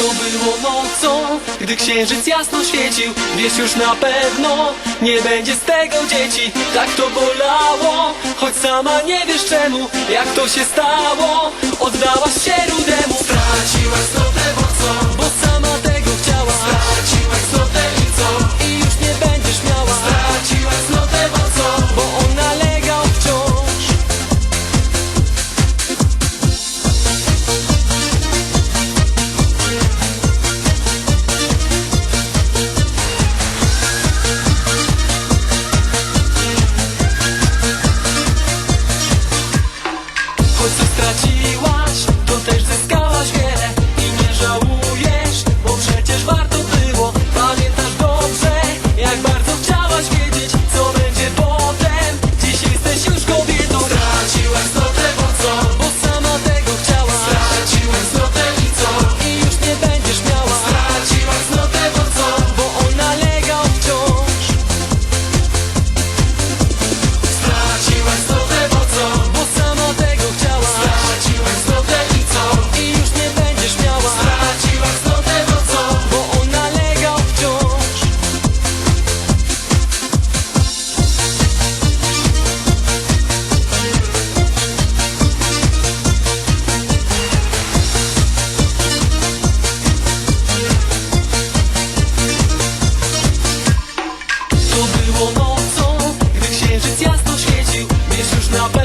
To było nocą, gdy księżyc jasno świecił. Wiesz już na pewno, nie będzie z tego dzieci. Tak to bolało, choć sama nie wiesz czemu. Jak to się stało, oddałaś się rudemu. Straciłaś to bo co? Bo sama Krishna